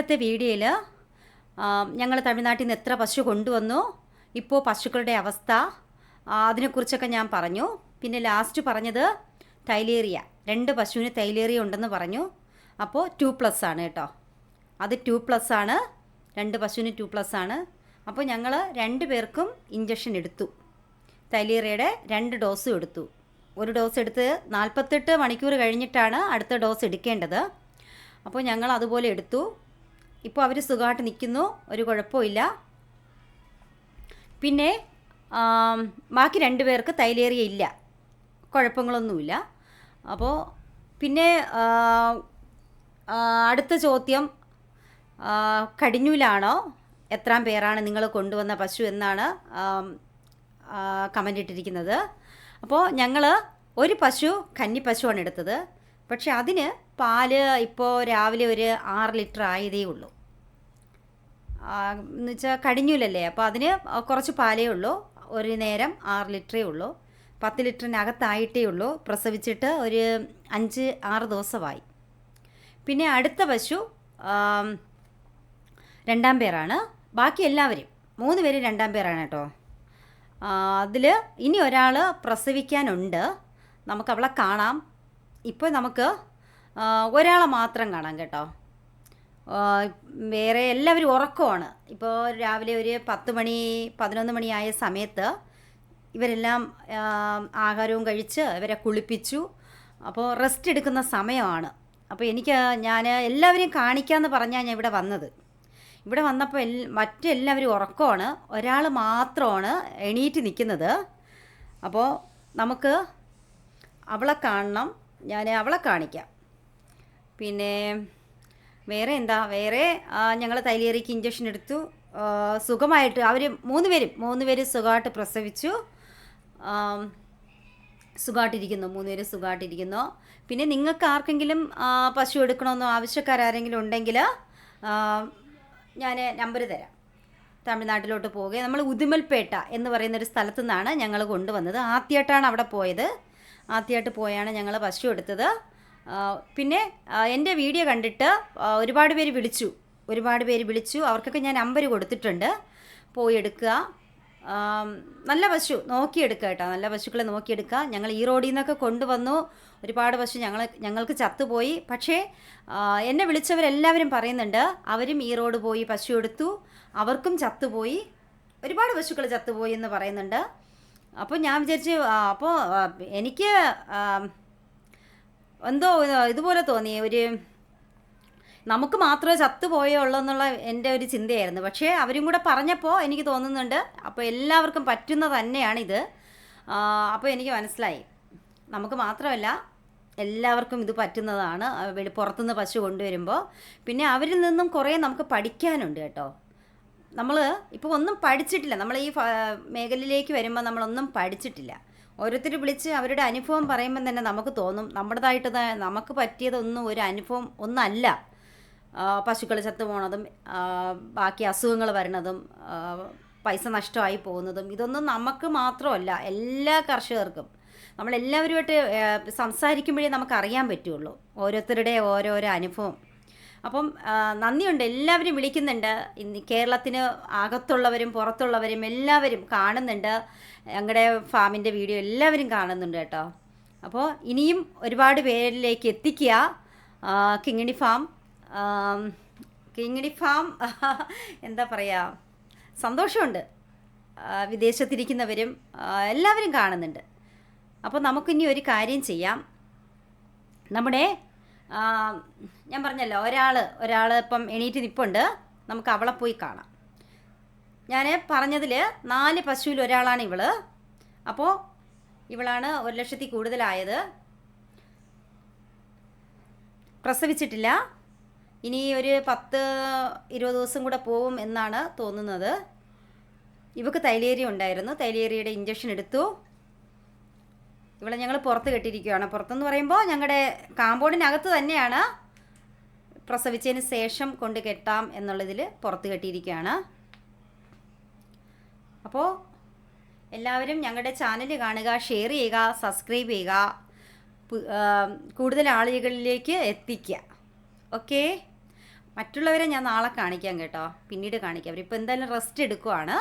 ഇന്നത്തെ വീഡിയോയിൽ ഞങ്ങൾ തമിഴ്നാട്ടിൽ നിന്ന് എത്ര പശു കൊണ്ടുവന്നു ഇപ്പോൾ പശുക്കളുടെ അവസ്ഥ അതിനെക്കുറിച്ചൊക്കെ ഞാൻ പറഞ്ഞു. പിന്നെ ലാസ്റ്റ് പറഞ്ഞത് തൈലേറിയ. രണ്ട് പശുവിന് തൈലേറിയ ഉണ്ടെന്ന് പറഞ്ഞു. അപ്പോൾ ടു പ്ലസ് ആണ് കേട്ടോ. അത് ടു പ്ലസ് ആണ്. രണ്ട് പശുവിന് ടു പ്ലസ് ആണ്. അപ്പോൾ ഞങ്ങൾ രണ്ട് പേർക്കും ഇഞ്ചക്ഷൻ എടുത്തു. തൈലേറിയയുടെ രണ്ട് ഡോസും എടുത്തു. ഒരു ഡോസ് എടുത്ത് നാൽപ്പത്തെട്ട് മണിക്കൂർ കഴിഞ്ഞിട്ടാണ് അടുത്ത ഡോസ് എടുക്കേണ്ടത്. അപ്പോൾ ഞങ്ങൾ അതുപോലെ എടുത്തു. ഇപ്പോൾ അവർ സുഖമായിട്ട് നിൽക്കുന്നു ഒരു കുഴപ്പമില്ല പിന്നെ ബാക്കി രണ്ട് പേർക്ക് തൈലേറിയ ഇല്ല. കുഴപ്പങ്ങളൊന്നുമില്ല. അപ്പോൾ പിന്നെ അടുത്ത ചോദ്യം കടിഞ്ഞൂലാണോ? എത്രാം പേരാണ് നിങ്ങൾ കൊണ്ടുവന്ന പശു എന്നാണ് കമന്റ് ഇട്ടിരിക്കുന്നത്. അപ്പോൾ ഞങ്ങൾ ഒരു പശു കന്നി പശുവാണ് എടുത്തത്. പക്ഷെ അതിന് പാൽ ഇപ്പോൾ രാവിലെ ഒരു ആറ് ലിറ്റർ ആയതേ ഉള്ളൂ. എന്ന് വെച്ചാൽ കടിഞ്ഞൂലല്ലേ? അപ്പോൾ അതിന് കുറച്ച് പാലേ ഉള്ളൂ. ഒരു നേരം ആറ് ലിറ്ററേ ഉള്ളൂ. പത്ത് ലിറ്ററിനകത്തായിട്ടേ ഉള്ളൂ. പ്രസവിച്ചിട്ട് ഒരു അഞ്ച് ആറ് ദിവസമായി. പിന്നെ അടുത്ത പശു രണ്ടാം പേരാണ്. ബാക്കി എല്ലാവരും മൂന്ന് പേര് രണ്ടാം പേരാണ് കേട്ടോ. അതിൽ ഇനി ഒരാൾ പ്രസവിക്കാനുണ്ട്. നമുക്ക് അവളെ കാണാം. ഇപ്പോൾ നമുക്ക് ഒരാളെ മാത്രം കാണാം കേട്ടോ. വേറെ എല്ലാവരും ഉറക്കമാണ്. ഇപ്പോൾ രാവിലെ ഒരു പത്ത് മണി പതിനൊന്ന് മണിയായ സമയത്ത് ഇവരെല്ലാം ആഹാരവും കഴിച്ച് ഇവരെ കുളിപ്പിച്ചു. അപ്പോൾ റെസ്റ്റ് എടുക്കുന്ന സമയമാണ്. അപ്പോൾ എനിക്ക് ഞാൻ എല്ലാവരെയും കാണിക്കാമെന്ന് പറഞ്ഞാൽ ഞാൻ ഇവിടെ വന്നത്. ഇവിടെ വന്നപ്പോൾ എൽ മറ്റെല്ലാവരും ഉറക്കമാണ്. ഒരാൾ മാത്രമാണ് എണീറ്റ് നിൽക്കുന്നത് അപ്പോൾ നമുക്ക് അവളെ കാണണം. ഞാൻ അവളെ കാണിക്കാം. പിന്നെ വേറെ എന്താ? വേറെ ഞങ്ങൾ തൈലേറിക്ക് ഇഞ്ചക്ഷൻ എടുത്തു. സുഖമായിട്ട് അവർ മൂന്ന് പേരും മൂന്ന് പേര് സുഖമായിട്ട് പ്രസവിച്ചു. സുഖമായിട്ടിരിക്കുന്നു മൂന്ന് പേര് സുഖമായിട്ടിരിക്കുന്നു. പിന്നെ നിങ്ങൾക്ക് ആർക്കെങ്കിലും പശു എടുക്കണമെന്നോ ആവശ്യക്കാരെങ്കിലും ഉണ്ടെങ്കിൽ ഞാൻ നമ്പർ തരാം. തമിഴ്നാട്ടിലോട്ട് പോകുക നമ്മൾ ഉദുമൽപേട്ട എന്ന് പറയുന്ന ഒരു സ്ഥലത്തു നിന്നാണ് ഞങ്ങൾ കൊണ്ടുവന്നത്. ആദ്യമായിട്ടാണ് അവിടെ പോയത്. ആദ്യമായിട്ട് പോയാണ് ഞങ്ങൾ പശു എടുത്തത്. പിന്നെ എന്റെ വീഡിയോ കണ്ടിട്ട് ഒരുപാട് പേര് വിളിച്ചു. ഒരുപാട് പേര് വിളിച്ചു. അവർക്കൊക്കെ ഞാൻ നമ്പർ കൊടുത്തിട്ടുണ്ട്. പോയി എടുക്കുക. നല്ല പശു നോക്കിയെടുക്കുക കേട്ടോ. നല്ല പശുക്കളെ നോക്കിയെടുക്കുക. ഞങ്ങൾ ഈ റോഡിൽ നിന്നൊക്കെ കൊണ്ടുവന്നു. ഒരുപാട് പശു ഞങ്ങൾ ഞങ്ങൾക്ക് ചത്തുപോയി. പക്ഷേ എന്നെ വിളിച്ചവരെല്ലാവരും പറയുന്നുണ്ട് അവരും ഈ റോഡ് പോയി പശു എടുത്തു. അവർക്കും ചത്തുപോയി. ഒരുപാട് പശുക്കൾ ചത്തുപോയി എന്ന് പറയുന്നുണ്ട്. അപ്പോൾ ഞാൻ വിചാരിച്ചു അപ്പോൾ എനിക്ക് എന്തോ ഇതുപോലെ തോന്നി. ഒരു നമുക്ക് മാത്രമേ ചത്തുപോയേ ഉള്ളൂ എന്നുള്ള എന്റെ ഒരു ചിന്തയായിരുന്നു. പക്ഷേ അവരും കൂടെ പറഞ്ഞപ്പോൾ എനിക്ക് തോന്നുന്നുണ്ട് അപ്പോൾ എല്ലാവർക്കും പറ്റുന്ന തന്നെയാണിത്. അപ്പോൾ എനിക്ക് മനസ്സിലായി. നമുക്ക് മാത്രമല്ല എല്ലാവർക്കും ഇത് പറ്റുന്നതാണ്. പുറത്തുനിന്ന് പശു കൊണ്ടുവരുമ്പോൾ പിന്നെ അവരിൽ നിന്നും കുറേ നമുക്ക് പഠിക്കാനുണ്ട് കേട്ടോ. നമ്മൾ ഇപ്പോൾ ഒന്നും പഠിച്ചിട്ടില്ല. നമ്മൾ ഈ മേഖലയിലേക്ക് വരുമ്പോൾ നമ്മളൊന്നും പഠിച്ചിട്ടില്ല. ഓരോരുത്തർ വിളിച്ച് അവരുടെ അനുഭവം പറയുമ്പോൾ തന്നെ നമുക്ക് തോന്നും. നമ്മുടേതായിട്ട് നമുക്ക് പറ്റിയതൊന്നും ഒരു അനുഭവം ഒന്നല്ല. പശുക്കൾ ചത്തു പോണതും ബാക്കി അസുഖങ്ങൾ വരണതും പൈസ നഷ്ടമായി പോകുന്നതും ഇതൊന്നും നമുക്ക് മാത്രമല്ല എല്ലാ കർഷകർക്കും. നമ്മളെല്ലാവരുമായിട്ട് സംസാരിക്കുമ്പോഴേ നമുക്ക് അറിയാൻ പറ്റുള്ളൂ. ഓരോരുത്തരുടെ ഓരോരോ അനുഭവം. അപ്പം നന്ദിയുണ്ട്. എല്ലാവരും വിളിക്കുന്നുണ്ട്. ഇന്ന് കേരളത്തിന് അകത്തുള്ളവരും പുറത്തുള്ളവരും എല്ലാവരും കാണുന്നുണ്ട്. ഞങ്ങളുടെ ഫാമിന്റെ വീഡിയോ എല്ലാവരും കാണുന്നുണ്ട് കേട്ടോ. അപ്പോൾ ഇനിയും ഒരുപാട് പേരിലേക്ക് എത്തിക്കുക. കിങ്ങിണി ഫാം. കിങ്ങിണി ഫാം എന്താ പറയുക സന്തോഷമുണ്ട്. വിദേശത്തിരിക്കുന്നവരും എല്ലാവരും കാണുന്നുണ്ട്. അപ്പോൾ നമുക്കിനി ഒരു കാര്യം ചെയ്യാം. നമ്മുടെ ഞാൻ പറഞ്ഞല്ലോ ഒരാൾ ഒരാൾ ഇപ്പം എണീറ്റ് നിൽപ്പുണ്ട് നമുക്ക് അവളെ പോയി കാണാം. ഞാൻ പറഞ്ഞതിൽ നാല് പശുവിൽ ഒരാളാണ് ഇവൾ. അപ്പോൾ ഇവളാണ് ഒരു ലക്ഷത്തി കൂടുതലായത്. പ്രസവിച്ചിട്ടില്ല. ഇനി ഒരു പത്ത് ഇരുപത് ദിവസം കൂടെ പോവും എന്നാണ് തോന്നുന്നത്. ഇവക്ക് തൈലേരി ഉണ്ടായിരുന്നു. തൈലേരിയുടെ ഇഞ്ചക്ഷൻ എടുത്തു. ഇവിടെ ഞങ്ങൾ പുറത്ത് കെട്ടിയിരിക്കുകയാണ് പുറത്തെന്ന് പറയുമ്പോൾ ഞങ്ങളുടെ കാമ്പൗണ്ടിനകത്ത് തന്നെയാണ് പ്രസവിച്ചതിന് ശേഷം കൊണ്ട് കെട്ടാം എന്നുള്ളതിൽ പുറത്ത് കെട്ടിയിരിക്കുകയാണ് അപ്പോൾ എല്ലാവരും ഞങ്ങളുടെ ചാനൽ കാണുക ഷെയർ ചെയ്യുക സബ്സ്ക്രൈബ് ചെയ്യുക കൂടുതൽ ആളുകളിലേക്ക് എത്തിക്കുക. ഓക്കെ? മറ്റുള്ളവരെ ഞാൻ നാളെ കാണിക്കാം കേട്ടോ. പിന്നീട് കാണിക്കാം. അവരിപ്പോൾ എന്തായാലും റെസ്റ്റ് എടുക്കുവാണ്.